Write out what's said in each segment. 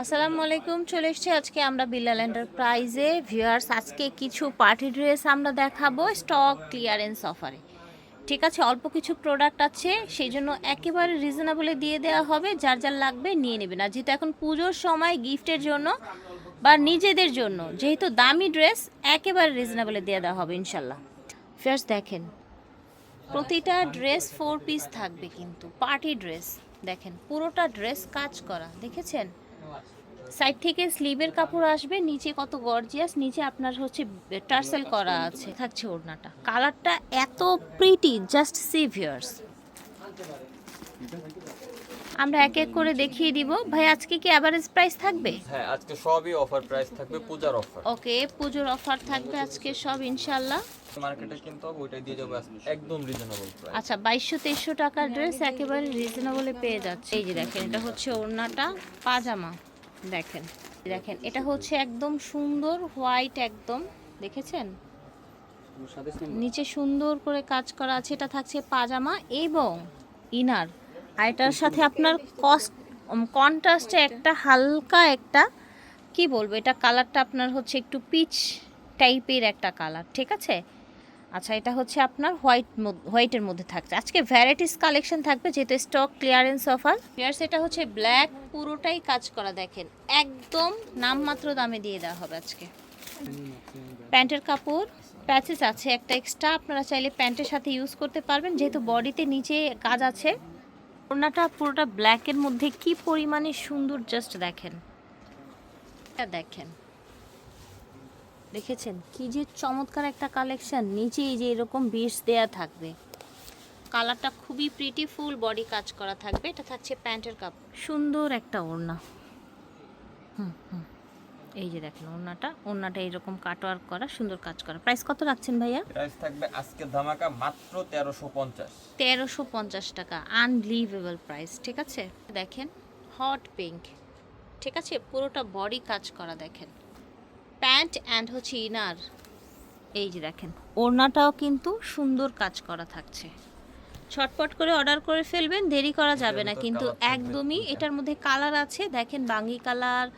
আসসালামু আলাইকুম, চলে এসেছি আজকে আমরা বিল্লাল এন্টারপ্রাইজে। ভিউয়ার্স, আজকে কিছু পার্টি ড্রেস আমরা দেখাবো স্টক ক্লিয়ারেন্স অফারে। ঠিক আছে, অল্প কিছু প্রোডাক্ট আছে, সেই জন্য একেবারে রিজনেবলে দিয়ে দেওয়া হবে, যার যার লাগবে নিয়ে নেবেন। আর যেহেতু এখন পুজোর সময়, গিফটের জন্য বা নিজেদের জন্য, যেহেতু দামি ড্রেস, একেবারে রিজনেবলে দিয়ে দেওয়া হবে, ইনশাল্লাহ। ফিয়ার্স দেখেন, প্রতিটা ড্রেস ফোর পিস থাকবে কিন্তু, পার্টি ড্রেস। দেখেন, পুরোটা ড্রেস কাজ করা, দেখেছেন? সাইড থেকে স্লিভের কাপড় আসবে, নিচে কত গর্জিয়াস নিচে আপনার হচ্ছে টার্সেল করা আছে, থাকছে ওড়নাটা। কালারটা এত প্রিটি জাস্ট সিভিয়ার্স আমরা এক এক করে দেখিয়ে দিব। ভাই আজকে কি অ্যাভারেজ প্রাইস থাকবে? হ্যাঁ আজকে সবই অফার প্রাইস থাকবে পূজার অফার ওকে পুজোর অফার থাকবে আজকে সব ইনশাল্লাহ মার্কেটে কিন্তু হবে ওইটাই দিয়ে যাব একদম রিজনেবল প্রাইস আচ্ছা বাইশশো তেইশশো টাকার ড্রেস একেবারে রিজনেবলে পেয়ে যাচ্ছে। এই যে দেখেন এটা হচ্ছে ওড়নাটা পাজামা। দেখেন দেখেন এটা হচ্ছে একদম সুন্দর হোয়াইট একদম। দেখেছেন? নিচে সুন্দর করে কাজ করা আছে এটা থাকছে পাজামা এবং ইনার আর এটার সাথে আপনার কস্ট কন্ট্রাস্টে একটা হালকা একটা, কি বলব, এটা কালারটা আপনার হচ্ছে একটু পিচ টাইপের একটা কালার ঠিক আছে? আচ্ছা এটা হচ্ছে আপনার হোয়াইট হোয়াইটের মধ্যে থাকছে। আজকে ভ্যারাইটিস কালেকশন থাকবে, যেহেতু স্টক ক্লিয়ারেন্স অফার ফিয়ার্স এটা হচ্ছে ব্ল্যাক পুরোটাই কাজ করা, দেখেন। একদম নামমাত্র দামে দিয়ে দেওয়া হবে আজকে। প্যান্টের কাপড় প্যাচেস আছে, একটা এক্সট্রা আপনারা চাইলে প্যান্টের সাথে ইউজ করতে পারবেন, যেহেতু বডিতে নিচে কাজ আছে। ওড়নাটা পুরোটা ব্ল্যাকের মধ্যে কি পরিমাণে সুন্দর জাস্ট দেখেন। এটা দেখেন। দেখেছেন? কি যে চমৎকার একটা কালেকশন নিচে এই যে এরকম বিষ দেয়া থাকবে। কালারটা খুবই প্রিটি ফুল বডি কাজ করা থাকবে। এটা থাকছে প্যান্টের কাপ। সুন্দর একটা ওড়না। হুম হুম। এই যে দেখেন ওড়নাটা ওড়নাটা এরকম কাটওয়ার্ক করা সুন্দর কাজ করা। প্রাইস কত রাখছেন ভাইয়া? প্রাইস থাকবে আজকে ধামাকা মাত্র তেরোশো পঞ্চাশ। তেরোশো পঞ্চাশ টাকা আনলিভেবল প্রাইস ঠিক আছে? দেখেন হট পিঙ্ক ঠিক আছে? পুরোটা বডি কাজ করা দেখেন। প্যান্ট অ্যান্ড হচ্ছে ইনার এই যে দেখেন ওড়নাটাও কিন্তু সুন্দর কাজ করা থাকছে। ছটপট করে অর্ডার করে ফেলবেন দেরি করা যাবে না কিন্তু একদমই এটার মধ্যে কালার আছে। দেখেন বাঙ্গি কালার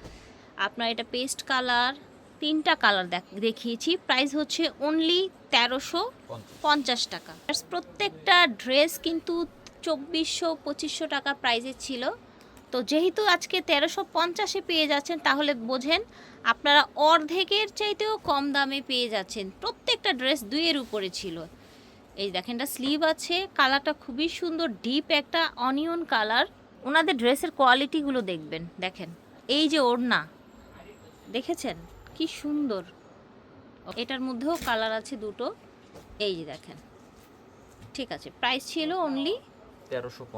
আপনার এটা পেস্ট কালার তিনটা কালার দেখিয়েছি। প্রাইস হচ্ছে অনলি তেরোশো পঞ্চাশ। টাকা। প্রত্যেকটা ড্রেস কিন্তু চব্বিশশো পঁচিশশো টাকা প্রাইজে ছিল। তো যেহেতু আজকে তেরোশো পঞ্চাশে পেয়ে যাচ্ছেন তাহলে বোঝেন আপনারা অর্ধেকের চাইতেও কম দামে পেয়ে যাচ্ছেন। প্রত্যেকটা ড্রেস দুইয়ের উপরে ছিল। এই দেখেন এটা স্লিভ আছে। কালারটা খুবই সুন্দর ডিপ একটা অনিয়ন কালার ওনাদের ড্রেসের কোয়ালিটিগুলো দেখবেন। দেখেন এই যে ওড়না দেখেছেন? কি সুন্দর। এটার মধ্যেও কালার আছে দুটো। এই যে দেখেন। ঠিক আছে প্রাইস ছিল অনলি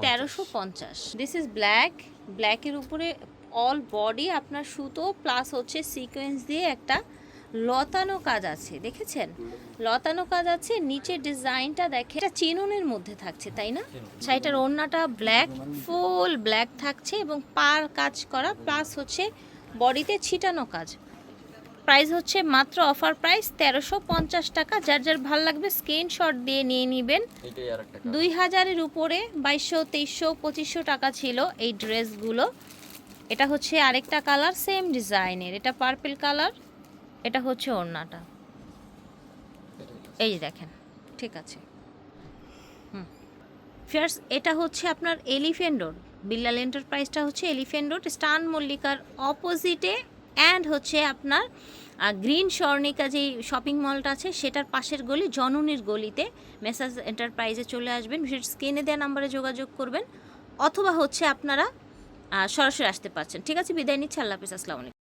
তেরোশো পঞ্চাশ। দিস ইজ ব্ল্যাক ব্ল্যাকের উপরে অল বডি আপনার সুতো প্লাস হচ্ছে সিকোয়েন্স দিয়ে একটা লতানো কাজ আছে। দেখেছেন? লতানো কাজ আছে নিচের ডিজাইনটা দেখে এটা চিনুনের মধ্যে থাকছে তাই না? আচ্ছা এটার ওড়নাটা ব্ল্যাক ফুল ব্ল্যাক থাকছে এবং পার কাজ করা প্লাস হচ্ছে বডিতে ছিটানো কাজ। প্রাইস হচ্ছে মাত্র অফার প্রাইস তেরোশো পঞ্চাশ টাকা। যার যার ভালো লাগবে স্ক্রিনশট দিয়ে নিয়ে নেবেন। দুই হাজারের উপরে বাইশশো তেইশশো পঁচিশশো টাকা ছিল এই ড্রেসগুলো। এটা হচ্ছে আরেকটা কালার সেম ডিজাইনের। এটা পার্পল কালার এটা হচ্ছে ওড়নাটা। এই দেখেন ঠিক আছে। হুম। ফিয়ার্স এটা হচ্ছে আপনার এলিফেন্ট রোড বিল্লাল এন্টারপ্রাইজটা হচ্ছে এলিফেন্ট রোড, স্টান মল্লিকার অপোজিটে অ্যান্ড হচ্ছে আপনার গ্রিন স্বর্ণিকা যেই শপিং মলটা আছে, সেটার পাশের গলি, জননীর গলিতে মেসাজ এন্টারপ্রাইজে চলে আসবেন। সেটা স্ক্রিনে দেওয়া নাম্বারে যোগাযোগ করবেন, অথবা হচ্ছে আপনারা সরাসরি আসতে পারছেন। ঠিক আছে, বিদায় নিচ্ছি, আল্লাহ হাফিজ, আসসালামু আলাইকুম।